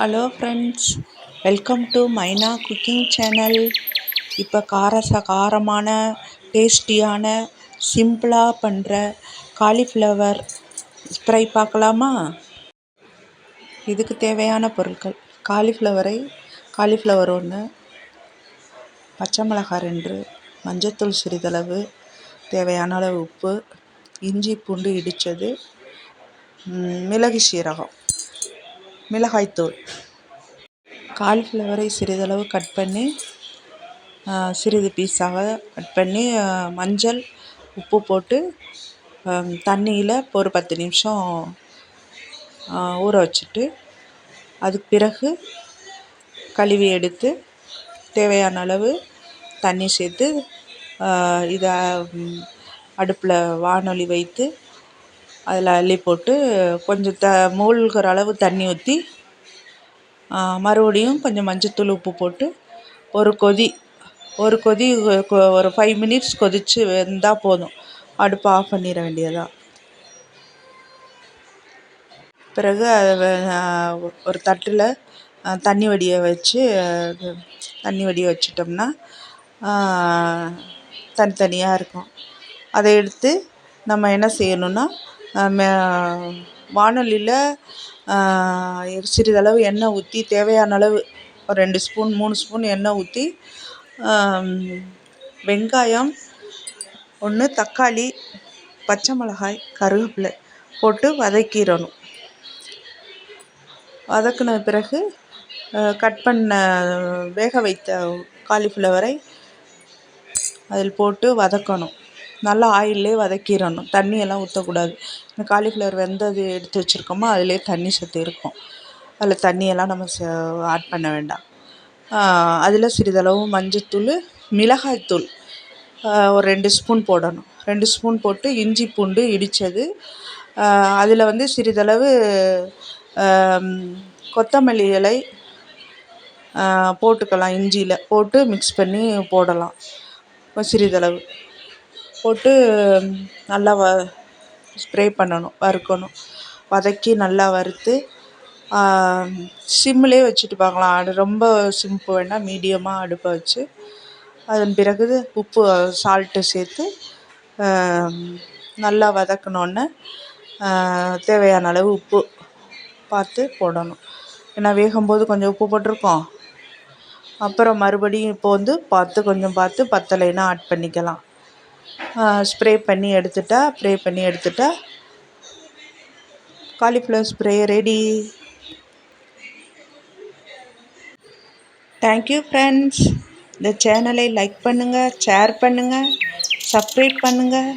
Hello friends welcome to Maina cooking channel இப்போ காரச காரமான டேஸ்டியான சிம்பிளாக பண்ணுற காலிஃப்ளவர் ஃப்ரை பார்க்கலாமா? இதுக்கு தேவையான பொருட்கள். காலிஃப்ளவரை காலிஃப்ளவர் ஒன்று பச்சை மிளகாய் ரெண்டு மஞ்சத்தூள் சிறிதளவு தேவையான அளவு உப்பு இஞ்சி பூண்டு இடித்தது மிளகு சீரகம். மிளகாய்த்தூள். காலிஃப்ளவரை சிறிதளவு கட் பண்ணி சிறிது பீஸாக கட் பண்ணி மஞ்சள் உப்பு போட்டு தண்ணியில் ஒரு பத்து நிமிஷம் ஊற வச்சுட்டு அதுக்கு பிறகு கழுவி எடுத்து தேவையான அளவு தண்ணி சேர்த்து இதை அடுப்பில் வானொலி வைத்து அதில் அள்ளி போட்டு கொஞ்சம் த மூழ்கிற அளவு தண்ணி ஊற்றி மறுபடியும் கொஞ்சம் மஞ்சத்தூள் உப்பு போட்டு ஒரு கொதி ஒரு கொதி ஒரு ஃபைவ் மினிட்ஸ் கொதித்து வெந்தால் போதும். அடுப்பை ஆஃப் பண்ணிட வேண்டியதான் பிறகு அதை ஒரு தட்டில் தண்ணி வடிய வச்சு தண்ணி வடிய வச்சிட்டோம்னா தனித்தனியாக இருக்கும். அதை எடுத்து நம்ம என்ன செய்யணும்னா வானொலியில் சிறிதளவு எண்ணெய் ஊற்றி தேவையான அளவு ஒரு ரெண்டு ஸ்பூன் மூணு ஸ்பூன் எண்ணெய் ஊற்றி வெங்காயம் ஒன்று தக்காளி பச்சை மிளகாய் கருவேப்பிலை போட்டு வதக்கிடணும். வதக்கின பிறகு கட் பண்ண வேக வைத்த காலிஃப்ளவரை அதில் போட்டு வதக்கணும். நல்லா ஆயில்லே வதக்கிடணும். தண்ணியெல்லாம் ஊற்றக்கூடாது இந்த காலிஃப்ளவர் வெந்தது எடுத்து வச்சுருக்கோமோ அதிலே தண்ணி சத்து இருக்கும். அதில் தண்ணியெல்லாம் நம்ம ச ஆட் பண்ண வேண்டாம். அதில் சிறிதளவு மஞ்சத்தூள் மிளகாய்த்தூள் ஒரு ரெண்டு ஸ்பூன் போடணும். ரெண்டு ஸ்பூன் போட்டு இஞ்சி பூண்டு இடித்தது அதில் வந்து சிறிதளவு கொத்தமல்லி இலை போட்டுக்கலாம். இஞ்சியில் போட்டு மிக்ஸ் பண்ணி போடலாம். சிறிதளவு. போட்டு நல்லா வ ஸ்ப்ரே பண்ணணும் வறுக்கணும். வதக்கி நல்லா வறுத்து சிம்மிலே வச்சுட்டு பார்க்கலாம். அது ரொம்ப சிம்பு வேண்டாம் மீடியமாக அடுப்பை வச்சு. அதன் பிறகு உப்பு சால்ட்டு சேர்த்து நல்லா வதக்குனோடனே தேவையான அளவு உப்பு பார்த்து போடணும். ஏன்னா வேகும்போது கொஞ்சம் உப்பு போட்டிருக்கோம். அப்புறம் மறுபடியும் இப்போ வந்து பார்த்து கொஞ்சம் பார்த்து பத்தலைன்னா ஆட் பண்ணிக்கலாம். ஸ்ப்ரே பண்ணி எடுத்துட்டா ஸ்ப்ரே பண்ணி எடுத்துட்டா cauliflower spray ready thank you friends இந்த சேனலை லைக் பண்ணுங்கள் ஷேர் பண்ணுங்கள் சப்ஸ்கிரைப் பண்ணுங்கள்